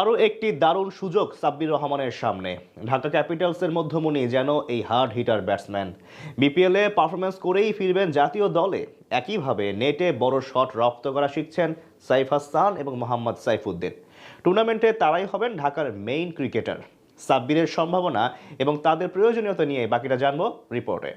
আরও একটি দারুণ সুযোগ সাব্বির রহমানের সামনে। ঢাকা ক্যাপিটালসের মধ্যমণি যেন এই হার্ড হিটার ব্যাটসম্যান। বিপিএলে পারফরমেন্স করেই ফিরবেন জাতীয় দলে। একইভাবে নেটে বড় শট রপ্ত করা শিখছেন সাইফ হাসান এবং মোহাম্মদ সাইফুদ্দিন। টুর্নামেন্টে তারাই হবেন ঢাকার মেইন ক্রিকেটার। সাব্বিরের সম্ভাবনা এবং তাদের প্রয়োজনীয়তা নিয়ে বাকিটা জানব রিপোর্টে।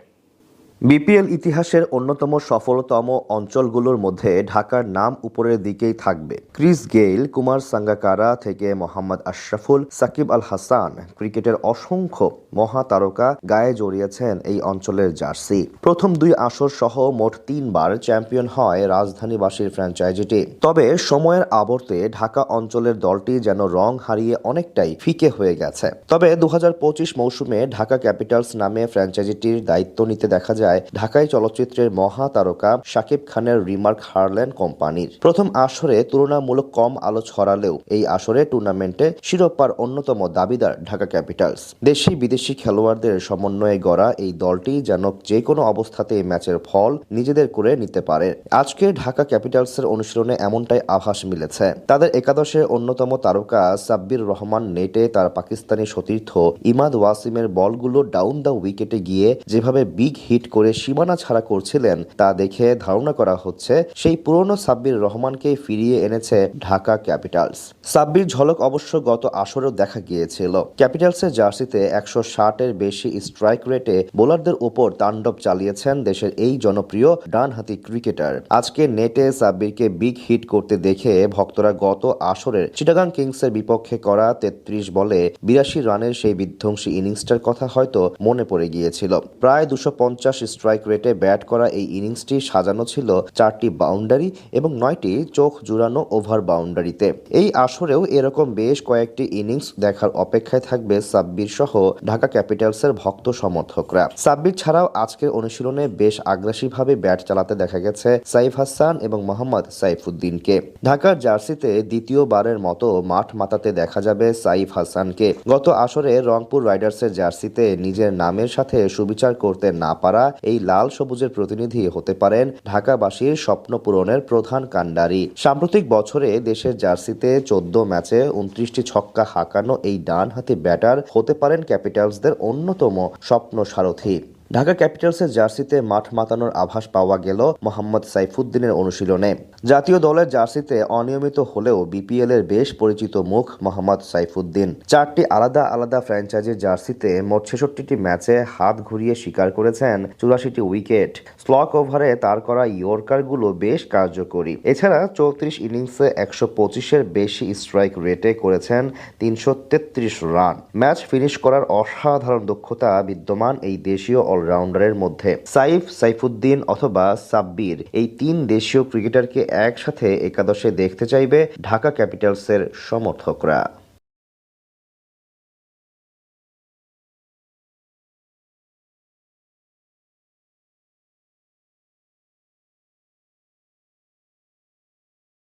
বিপিএল ইতিহাসের অন্যতম সফলতম অঞ্চলগুলোর মধ্যে ঢাকার নাম উপরের দিকেই থাকবে। ক্রিস গেইল, কুমার সাঙ্গাকারা থেকে মোহাম্মদ আশরাফুল, সাকিব আল হাসান ক্রিকেটের অসংখ্য মহাতারকা গায়ে জড়িয়েছেন এই অঞ্চলের জার্সি। প্রথম দুই আসর সহ মোট তিনবার চ্যাম্পিয়ন হয় রাজধানীবাসীর ফ্র্যাঞ্চাইজিটি তবে সময়ের আবর্তে ঢাকা অঞ্চলের দলটি যেন রং হারিয়ে অনেকটাই ফিকে হয়ে গেছে। তবে দু হাজার পঁচিশ মৌসুমে ঢাকা ক্যাপিটালস নামে ফ্র্যাঞ্চাইজিটির দায়িত্ব নিতে দেখা যায় ঢাকাই চলচ্চিত্রের মহা তারকা শাকিব খানের রিমার্ক হারল্যান্ড কোম্পানির। প্রথম আসরে তুলনামূলক কম আলো ছড়ালেও এই আসরে টুর্নামেন্টে শিরোপার অন্যতম দাবিদার ঢাকা ক্যাপিটালস। দেশি বিদেশি খেলোয়াড়দের সমন্বয়ে গড়া এই দলটি যেন যে কোনো অবস্থাতেই ম্যাচের ফল নিজেদের করে নিতে পারে। আজকে ঢাকা ক্যাপিটালসের অনুশীলনে এমনটাই আভাস মিলেছে। তাদের একাদশের অন্যতম তারকা সাব্বির রহমান নেটে তার পাকিস্তানি সতীর্থ ইমাদ ওয়াসিমের বলগুলো ডাউন দ্য উইকেটে গিয়ে যেভাবে বিগ হিট করে সীমানা ছাড়া করছিলেন। তা দেখে ধারণা করা হচ্ছে, সেই পুরনো সাব্বির রহমানকে ফিরিয়ে এনেছে ঢাকা ক্যাপিটালস। সাব্বির ঝলক অবশ্য গত আসরেও দেখা গিয়েছিল। ক্যাপিটালসের জার্সিতে একশো ষাটের বেশি স্ট্রাইক রেটে বোলারদের উপর তাণ্ডব চালিয়েছেন দেশের এই জনপ্রিয় ডানহাতি ক্রিকেটার। আজকে নেটে সাব্বিরকে বিগ হিট করতে দেখে ভক্তরা গত আসরের চিটাগাং কিংসের বিপক্ষে করা তেত্রিশ বলে বিরাশি রানের সেই বিধ্বংসী ইনিংসটার কথা হয়তো মনে পড়ে গিয়েছিল। প্রায় দুশো পঞ্চাশ স্ট্রাইক রেটে ব্যাট করা এই ইনিংসটি সাজানো ছিল চারটি বাউন্ডারি এবং নয়টি চোখ জুড়ানো ওভার বাউন্ডারিতে এই আসরেও এরকম বেশ কয়েকটি ইনিংস দেখার অপেক্ষায় থাকবে সাব্বির সহ ঢাকা ক্যাপিটালসের ভক্ত সমর্থকরা। সাব্বির ছাড়াও আজকের অনুশীলনে বেশ আগ্রাসীভাবে ব্যাট চালাতে দেখা গেছে সাইফ হাসান এবং মোহাম্মদ সাইফুদ্দিনকে। ঢাকার জার্সিতে দ্বিতীয়বারের মতো মাঠ মাতাতে দেখা যাবে সাইফ হাসানকে। গত আসরে রংপুর রাইডার্সের জার্সিতে নিজের নামের সাথে সুবিচার করতে না পারা এই লাল সবুজের প্রতিনিধি হতে পারেন ঢাকাবাসীর স্বপ্ন পূরণের প্রধান কাণ্ডারি। সাম্প্রতিক বছরে দেশের জার্সিতে চোদ্দ ম্যাচে উনত্রিশটি ছক্কা হাঁকানো এই ডান হাতি ব্যাটার হতে পারেন ক্যাপিটালসদের অন্যতম স্বপ্ন সারথী ঢাকা ক্যাপিটালসের জার্সিতে মাঠ মাতানোর আভাস পাওয়া গেল মোহাম্মদ সাইফুদ্দিনের অনুশীলনে। জাতীয় দলের জার্সিতে অনিয়মিত হলেও বিপিএল এর বেশ পরিচিত মুখ মোহাম্মদ সাইফুদ্দিন। চারটি আলাদা আলাদা ফ্র্যাঞ্চাইজির জার্সিতে মোট ছেষট্টিটি ম্যাচে হাত ঘুরিয়ে শিকার করেছেন চুরাশিটি উইকেট। স্লক ওভারে তার করা ইয়র্কারগুলো বেশ কার্যকরী। এছাড়া চৌত্রিশ ইনিংসে একশো পঁচিশের বেশি স্ট্রাইক রেটে করেছেন তিনশো তেত্রিশ রান। ম্যাচ ফিনিশ করার অসাধারণ দক্ষতা বিদ্যমান এই দেশীয় অলরাউন্ডারের মধ্যে। সাইফ, সাইফুদ্দিন অথবা সাব্বির এই তিন দেশীয় ক্রিকেটারকে একসাথে একাদশে দেখতে চাইবে ঢাকা ক্যাপিটালসের সমর্থকরা।